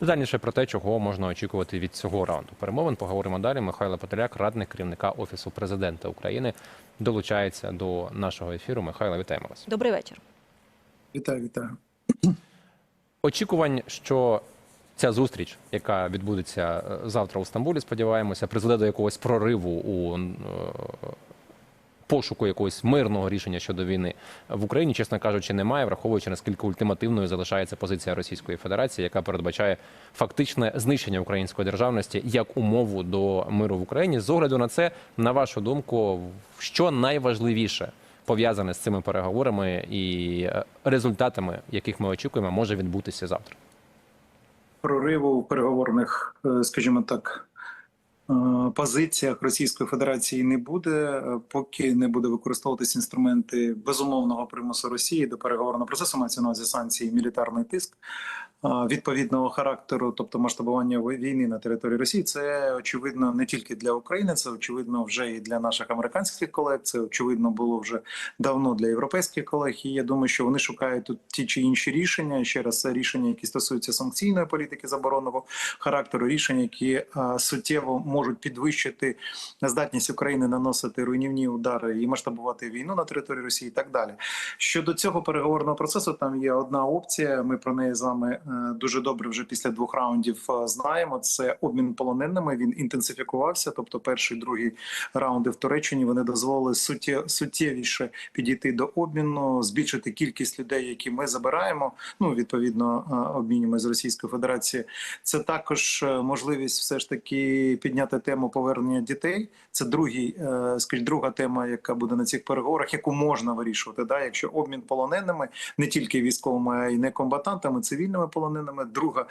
Детальніше про те, чого можна очікувати від цього раунду перемовин. Поговоримо далі. Михайло Подоляк, радник керівника офісу президента України, долучається до нашого ефіру. Михайло, вітаємо вас. Добрий вечір. Вітаю, вітаю. Очікувань, що ця зустріч, яка відбудеться е, завтра у Стамбулі, сподіваємося, призведе до якогось прориву у е, пошуку якогось мирного рішення щодо війни в Україні, чесно кажучи, немає, враховуючи наскільки ультимативною залишається позиція Російської Федерації, яка передбачає фактичне знищення української державності як умову до миру в Україні. З огляду на це, на вашу думку, що найважливіше пов'язане з цими переговорами і е, результатами, яких ми очікуємо, може відбутися завтра. Прориву переговорних, е, скажімо так, позиціях Російської Федерації не буде, е, поки не буде використовуватися інструменти безумовного примусу Росії до переговорного процесу. Мається на увазі санкції, мілітарний тиск е, відповідного характеру, тобто масштабування війни на території Росії. Це очевидно не тільки для України, це очевидно вже і для наших американських колег. Це очевидно було вже давно для європейських колег. І я думаю, що вони шукають тут ті чи інші рішення. Ще раз це рішення, які стосуються санкційної політики заборонного характеру, рішення, які суттєво можуть підвищити здатність України наносити руйнівні удари і масштабувати війну на території Росії, і так далі. Щодо цього переговорного процесу, там є одна опція. Ми про неї з вами дуже добре вже після двох раундів е, знаємо. Це обмін полоненими. Він інтенсифікувався. Тобто, перший другий раунди в Туреччині вони дозволили суттє, суттєвіше підійти до обміну, збільшити кількість людей, які ми забираємо. Ну відповідно е, обмінюємо з Російською Федерацією. Це також е, можливість все ж таки підняти тему повернення дітей. Це другий, е, скажіть, друга тема, яка буде на цих переговорах, яку можна вирішувати. Да, якщо обмін полоненими не тільки військовими, а й некомбатантами, цивільними полоненими. Друга,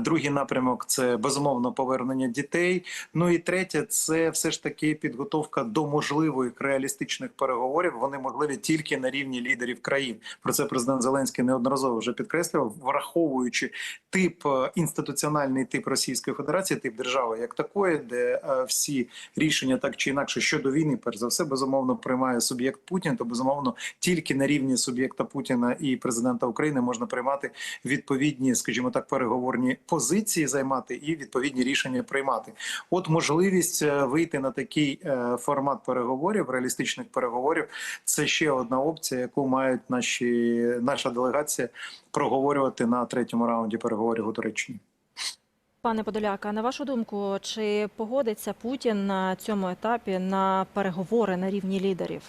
другий напрямок це безумовно повернення дітей. Ну і третє, це все ж таки підготовка до можливих реалістичних переговорів. Вони можливі тільки на рівні лідерів країн. Про це президент Зеленський неодноразово вже підкреслював, враховуючи тип е, інституціональний тип Російської Федерації, тип держави як такої, де е, всі рішення так чи інакше щодо війни, перш за все, безумовно приймає суб'єкт Путін. То безумовно тільки на рівні суб'єкта Путіна і президента України можна приймати відповідні, скажімо так, переговорні позиції, займати і відповідні рішення приймати. От можливість е, вийти на такий е, формат переговорів, реалістичних переговорів, це ще одна опція, яку мають наші наша делегація проговорювати на третьому раунді переговорів у Туреччині. Пане Подоляка, на вашу думку, чи погодиться Путін на цьому етапі на переговори на рівні лідерів?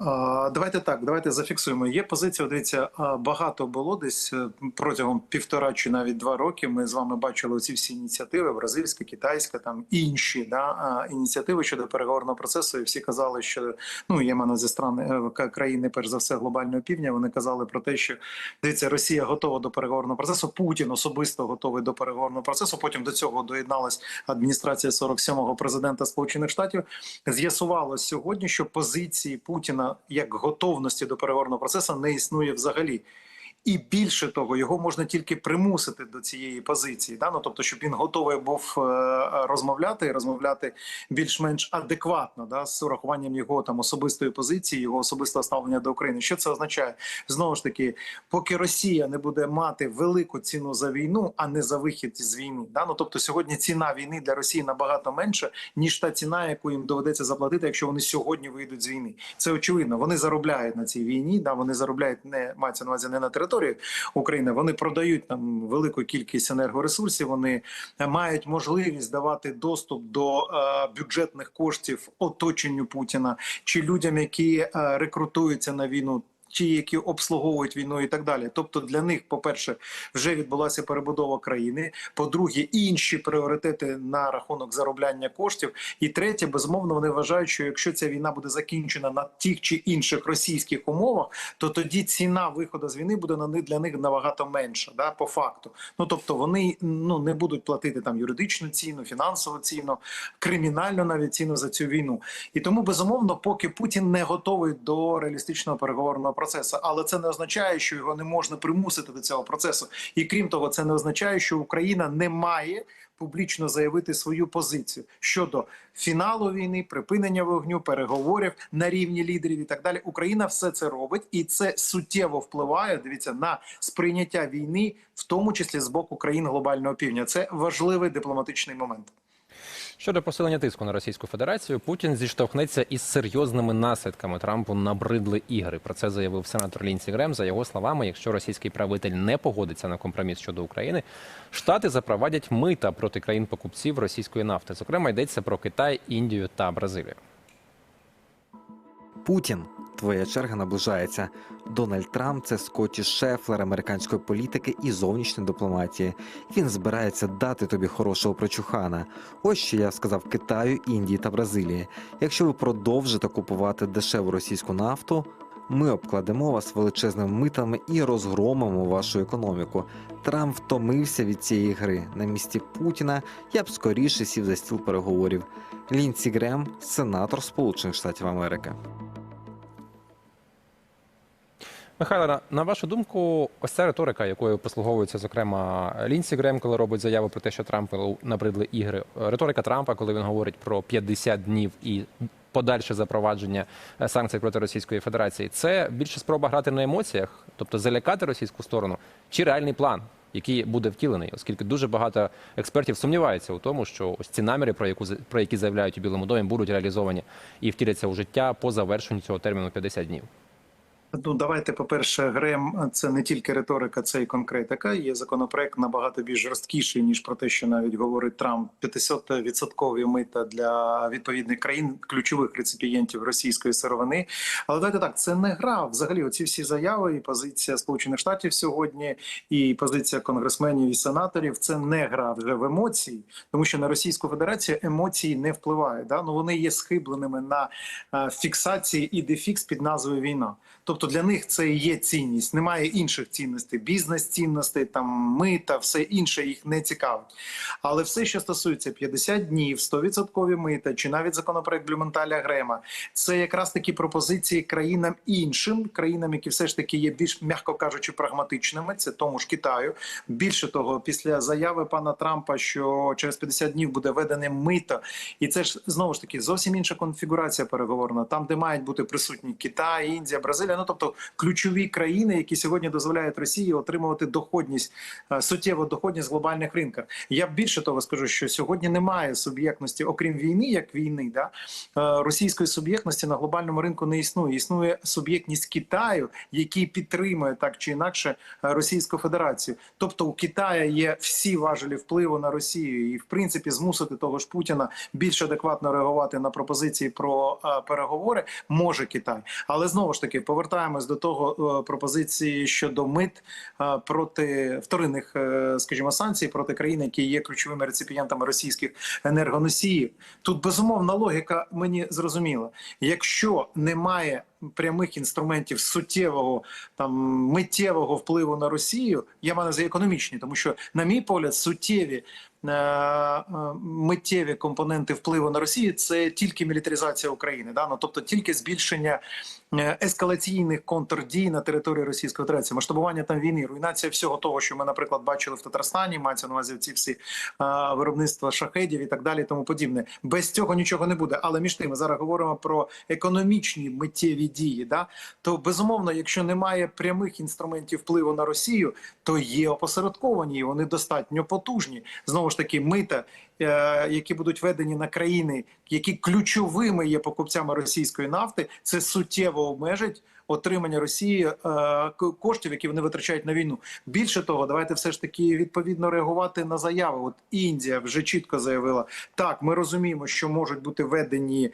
Давайте так, давайте зафіксуємо. Є позиція. Дивіться, багато було десь е, протягом півтора чи навіть два роки. Ми з вами бачили ці всі ініціативи: бразильська, китайська, там інші да ініціативи щодо переговорного процесу. І всі казали, що ну є мене зі страни е, країни, перш за все, глобального півдня. Вони казали про те, що дивіться, Росія готова до переговорного процесу. Путін особисто готовий до переговорного процесу. Потім до цього доєдналась адміністрація 47-го президента Сполучених Штатів. З'ясувалось сьогодні, що позиції Путіна як готовності до переговорного процесу не існує взагалі. І більше того, його можна тільки примусити до цієї позиції. Да? Ну, тобто, щоб він готовий був е, розмовляти і розмовляти більш-менш адекватно, да? з урахуванням його там особистої позиції, його особистого ставлення до України. Що це означає? Знову ж таки, поки Росія не буде мати велику ціну за війну, а не за вихід з війни. Да? Ну, тобто, сьогодні ціна війни для Росії набагато менша, ніж та ціна, яку їм доведеться заплатити, якщо вони сьогодні вийдуть з війни. Це очевидно. Вони заробляють на цій війні. Да? Вони заробляють не мається на увазі не на території. України вони продають там велику кількість енергоресурсів. Вони мають можливість давати доступ до е, бюджетних коштів оточенню Путіна чи людям, які е, рекрутуються на війну. Ті, які обслуговують війну, і так далі. Тобто для них, по-перше, вже відбулася перебудова країни. По-друге, інші пріоритети на рахунок заробляння коштів. І третє, безумовно, вони вважають, що якщо ця війна буде закінчена на тих чи інших російських умовах, то тоді ціна виходу з війни буде на для них набагато менша. Да, по факту. Ну тобто вони ну не будуть платити там юридичну ціну, фінансову ціну, кримінальну навіть ціну за цю війну. І тому безумовно, поки Путін не готовий до реалістичного переговорного процесу, процесу, але це не означає, що його не можна примусити до цього процесу. І крім того, це не означає, що Україна не має публічно заявити свою позицію щодо фіналу війни, припинення вогню, переговорів на рівні лідерів і так далі. Україна все це робить, і це суттєво впливає. Дивіться на сприйняття війни, в тому числі з боку країн глобального півдня. Це важливий дипломатичний момент. Щодо посилення тиску на Російську Федерацію, Путін зіштовхнеться із серйозними наслідками. Трампу набридли ігри. Про це заявив сенатор Лінсі Грем. За його словами, якщо російський правитель не погодиться на компроміс щодо України, штати запровадять мита проти країн покупців російської нафти. Зокрема, йдеться про Китай, Індію та Бразилію. Путін, твоя черга наближається. Дональд Трамп це Скотті Шефлер американської політики і зовнішньої дипломатії. Він збирається дати тобі хорошого прочухана. Ось що я сказав Китаю, Індії та Бразилії. Якщо ви продовжите купувати дешеву російську нафту. Ми обкладемо вас величезними митами і розгромимо вашу економіку. Трамп втомився від цієї гри. На місці Путіна я б скоріше сів за стіл переговорів. Лінсі Грем, сенатор Сполучених Штатів Америки. Михайло, на- вашу думку, ось ця риторика, якою послуговується зокрема Лінсі Грем, коли робить заяву про те, що Трампу набридли ігри. Риторика Трампа, коли він говорить про 50 днів і подальше запровадження е, санкцій проти Російської Федерації, це більше спроба грати на емоціях, тобто залякати російську сторону, чи реальний план, який буде втілений, оскільки дуже багато експертів сумніваються у тому, що ось ці наміри, про яку про які заявляють у Білому домі, будуть реалізовані і втіляться у життя по завершенню цього терміну 50 днів. Ну, давайте, по-перше, Грем це не тільки риторика, це і конкретика. Є законопроект набагато більш жорсткіший, ніж про те, що навіть говорить Трамп. 50% мита для відповідних країн, ключових реципієнтів російської сировини. Але давайте так, це не гра. Взагалі, оці всі заяви і позиція Сполучених Штатів сьогодні, і позиція конгресменів і сенаторів це не гра вже в емоції, тому що на Російську Федерацію емоції не впливають. Да? Ну вони є схибленими на е, фіксації і дефікс під назвою війна. Тобто для них це і є цінність. Немає інших цінностей, бізнес-цінностей, там мита, все інше їх не цікавить. Але все, що стосується 50 днів, 100% мита, чи навіть законопроект Блюменталя Грема, це якраз такі пропозиції країнам іншим, країнам, які все ж таки є більш м'яко кажучи, прагматичними. Це тому ж Китаю. Більше того, після заяви пана Трампа, що через 50 днів буде введене мито, і це ж знову ж таки зовсім інша конфігурація переговорна. Там, де мають бути присутні Китай, Індія, Бразилія, ну тобто ключові країни, які сьогодні дозволяють Росії отримувати доходність, е, суттєву доходність глобальних ринках. Я більше того скажу, що сьогодні немає суб'єктності, окрім війни, як війни, да е, російської суб'єктності на глобальному ринку не існує. Існує суб'єктність Китаю, який підтримує так чи інакше е, Російську Федерацію. Тобто у Китаю є всі важелі впливу на Росію, і в принципі змусити того ж Путіна більш адекватно реагувати на пропозиції про переговори може Китай. Але знову ж таки повертаємось до того е, пропозиції щодо мит е, проти вторинних, е, скажімо, санкцій проти країн, які є ключовими реципієнтами російських енергоносіїв. Тут безумовна логіка мені зрозуміла. Якщо немає прямих інструментів суттєвого там миттєвого впливу на Росію, я маю увазі економічні, тому що, на мій погляд, суттєві е, е, миттєві компоненти впливу на Росію це тільки мілітаризація України, да? ну, тобто тільки збільшення е, ескалаційних контрдій на території Російської Федерації, масштабування там війни, руйнація всього того, що ми, наприклад, бачили в Татарстані, мається на увазі ці всі е, виробництва шахедів і так далі, тому подібне. Без цього нічого не буде. Але між тим ми зараз говоримо про економічні миттєві дії. Да? То безумовно, якщо немає прямих інструментів впливу на Росію, то є опосередковані, і вони достатньо потужні. Знову ж таки, мита, е, які будуть введені на країни, які ключовими є покупцями російської нафти, це суттєво обмежить. Отримання Росії е, коштів, які вони витрачають на війну. Більше того, давайте все ж таки відповідно реагувати на заяви. От Індія вже чітко заявила: так, ми розуміємо, що можуть бути введені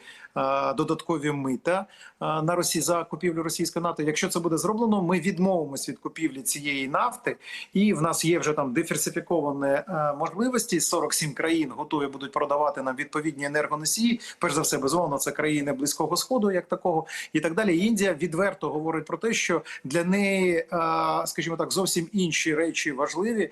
додаткові мита е, на Росії за купівлю російської нафти. Якщо це буде зроблено, ми відмовимось від купівлі цієї нафти, і в нас є вже там диверсифіковані е, можливості. 47 країн готові будуть продавати нам відповідні енергоносії. Перш за все, безумовно, це країни близького сходу, як такого, і так далі. Індія відверто говорить про те, що для неї, е, скажімо так, зовсім інші речі важливі,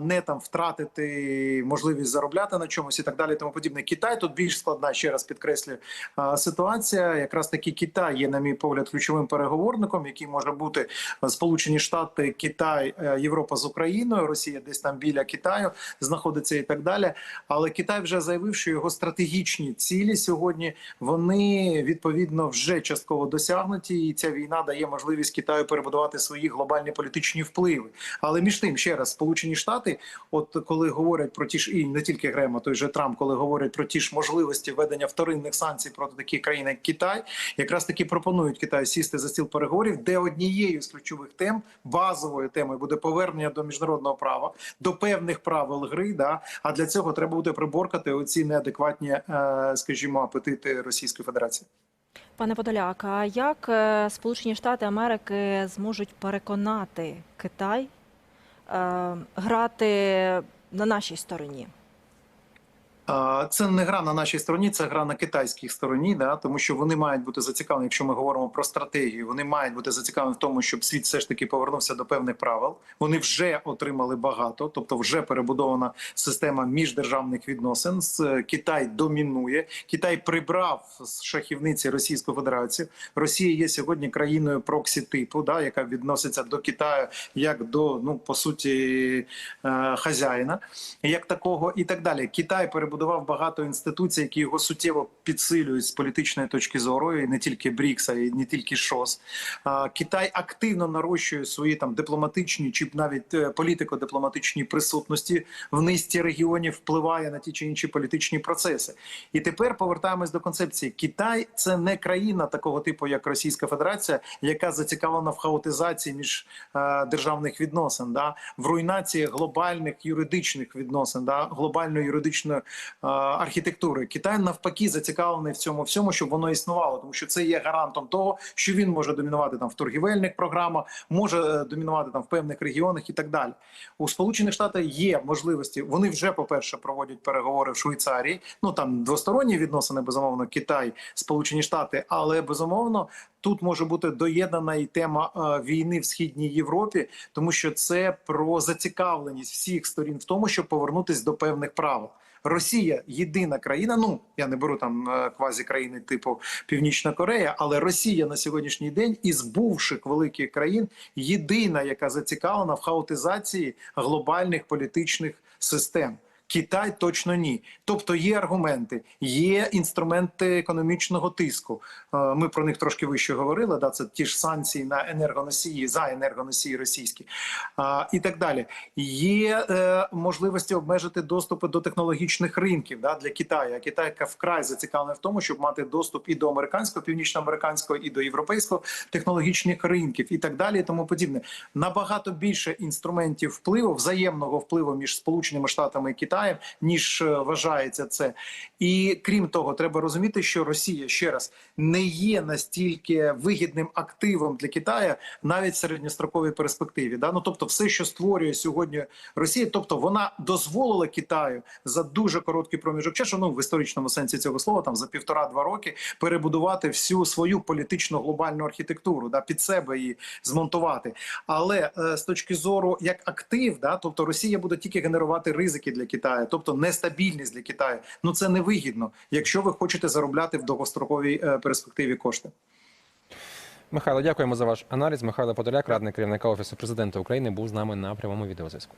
не там втратити можливість заробляти на чомусь і так далі. Тому подібне. Китай тут більш складна, ще раз підкреслюю, е, ситуація. Якраз таки Китай є, на мій погляд, ключовим переговорником, який може бути е, Сполучені Штати, Китай, е, Європа з Україною, Росія десь там біля Китаю знаходиться і так далі. Але Китай вже заявив, що його стратегічні цілі сьогодні вони відповідно вже частково досягнуті, і ця війна дає можливість Китаю перебудувати свої глобальні політичні впливи. Але між тим, ще раз, Сполучені Штати, от коли говорять про ті ж і не тільки Грема, той же Трамп, коли говорять про ті ж можливості введення вторинних санкцій проти таких країн, як Китай, якраз таки пропонують Китаю сісти за стіл переговорів, де однією з ключових тем, базовою темою буде повернення до міжнародного права, до певних правил гри. Да? А для цього треба буде приборкати оці неадекватні, е, скажімо, апетити Російської Федерації. Пане Подоляк, а як е, Сполучені Штати Америки зможуть переконати Китай е, грати на нашій стороні? Це не гра на нашій стороні, це гра на китайській стороні, да, тому що вони мають бути зацікавлені, якщо ми говоримо про стратегію, вони мають бути зацікавлені в тому, щоб світ все ж таки повернувся до певних правил. Вони вже отримали багато, тобто вже перебудована система міждержавних відносин. Китай домінує. Китай прибрав з шахівниці Російську Федерацію. Росія є сьогодні країною проксі типу, да, яка відноситься до Китаю як до ну по суті е, хазяїна, як такого, і так далі. Китай перебудував багато інституцій, які його суттєво підсилюють з політичної точки зору, і не тільки Брікса, і не тільки ШОС. Китай активно нарощує свої там дипломатичні чи навіть е, політико-дипломатичні присутності в низці регіонів, впливає на ті чи інші політичні процеси. І тепер повертаємось до концепції: Китай це не країна такого типу, як Російська Федерація, яка зацікавлена в хаотизації між е, державних відносин, да в руйнації глобальних юридичних відносин, да глобальної юридичної архітектури. Китай навпаки зацікавлений в цьому всьому, щоб воно існувало, тому що це є гарантом того, що він може домінувати там в торгівельних програмах, може е, домінувати там в певних регіонах і так далі. У Сполучених Штатах є можливості. Вони вже по перше проводять переговори в Швейцарії. Ну там двосторонні відносини, безумовно, Китай, Сполучені Штати, але безумовно. Тут може бути доєднана і тема е, війни в східній Європі, тому що це про зацікавленість всіх сторін в тому, щоб повернутися до певних правил. Росія єдина країна. Ну я не беру там е, квазі країни типу Північна Корея, але Росія на сьогоднішній день із бувших великих країн єдина, яка зацікавлена в хаотизації глобальних політичних систем. Китай точно ні. Тобто є аргументи, є інструменти економічного тиску. Е, Ми про них трошки вище говорили. Да, це ті ж санкції на енергоносії за енергоносії російські і так далі. Є е, можливості обмежити доступи до технологічних ринків да, для Китаю. А Китай вкрай зацікавлений в тому, щоб мати доступ і до американського, північноамериканського, і до європейського технологічних ринків, і так далі, і тому подібне. Набагато більше інструментів впливу, взаємного впливу між Сполученими Штатами і Китаєм, ніж е, вважається це. І крім того, треба розуміти, що Росія ще раз не є настільки вигідним активом для Китаю навіть в середньостроковій перспективі. Да? Ну тобто, все, що створює сьогодні Росія, тобто вона дозволила Китаю за дуже короткий проміжок часу, ну в історичному сенсі цього слова, там за півтора-два роки перебудувати всю свою політичну глобальну архітектуру, да, під себе її змонтувати. Але е, з точки зору як актив, да, тобто Росія буде тільки генерувати ризики для Китаю, тобто нестабільність для Китаю. Ну це невигідно, якщо ви хочете заробляти в довгостроковій е, перспективі кошти. Михайло, дякуємо за ваш аналіз. Михайло Подоляк, радник керівника офісу президента України, був з нами на прямому відеозв'язку.